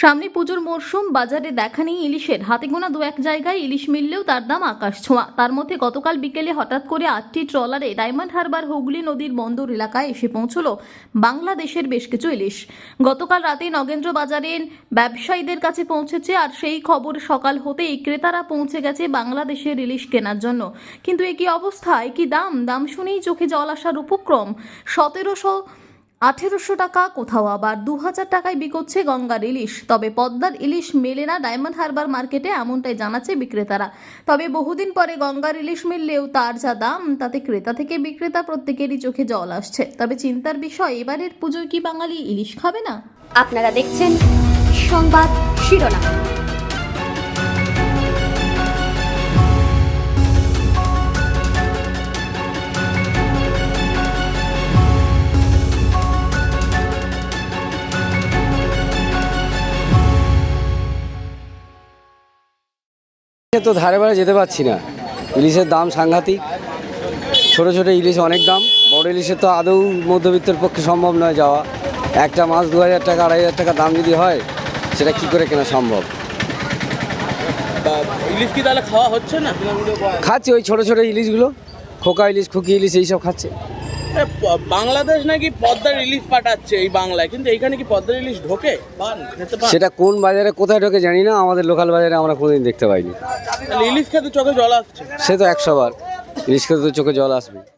সামনে পুজোর মরশুম, বাজারে দেখা নেই ইলিশের। হাতে গোনা দু এক জায়গায় ইলিশ মিললেও তার দাম আকাশ ছোঁয়া। তার মধ্যে গতকাল বিকেলে হঠাৎ করে আটটি ট্রলারে ডায়মন্ড হারবার হুগলি নদীর বন্দর এলাকায় এসে পৌঁছল বাংলাদেশের বেশ কিছু ইলিশ। গতকাল রাতে নগেন্দ্র বাজারের ব্যবসায়ীদের কাছে পৌঁছেছে আর সেই খবর সকাল হতেই ক্রেতারা পৌঁছে গেছে বাংলাদেশের ইলিশ কেনার জন্য। কিন্তু একই অবস্থায় কি দাম? দাম শুনেই চোখে জল আসার উপক্রম। সতেরোশো আঠেরোশো টাকা, কোথাও আবার দু হাজার টাকায় বিকোচ্ছে গঙ্গার ইলিশ। তবে পদ্মার ইলিশ মেলে না ডায়মন্ড হারবার মার্কেটে, এমনটাই জানাচ্ছে বিক্রেতারা। তবে বহুদিন পরে গঙ্গার ইলিশ মিললেও তার যা দাম, তাতে ক্রেতা থেকে বিক্রেতা প্রত্যেকেরই চোখে জল আসছে। তবে চিন্তার বিষয়, এবারের পুজোয় কি বাঙালি ইলিশ খাবে না? আপনারা দেখছেন সংবাদ শিরোনাম। তো ধারে বারে যেতে পারছি না। ইলিশের দাম সাংঘাতিক। ছোট ছোট ইলিশ অনেক দাম। বড় ইলিশের তো আদৌ মধ্যবিত্তের পক্ষে সম্ভব নয় যাওয়া। একটা মাছ দু হাজার টাকা আড়াই হাজার টাকা দাম যদি হয় সেটা কি করে কেনা সম্ভব? ইলিশ কি তাহলে খাওয়া হচ্ছে না? খাচ্ছে ওই ছোট ছোট ইলিশগুলো। খোকা ইলিশ খুকি ইলিশ এইসব খাচ্ছে। বাংলাদেশ নাকি পদ্মার রিলিফ পাঠাচ্ছে এই বাংলায় কিন্তু এইখানে কি পদ্মার রিলিফ ঢোকে? সেটা কোন বাজারে কোথায় ঢোকে জানি না আমাদের লোকাল বাজারে আমরা কোনোদিন দেখতে পাইনি। ইলিশ খেতে চোখে জল আসছে। সে তো একশো বার ইলিশ খেতে তো চোখে জল আসবে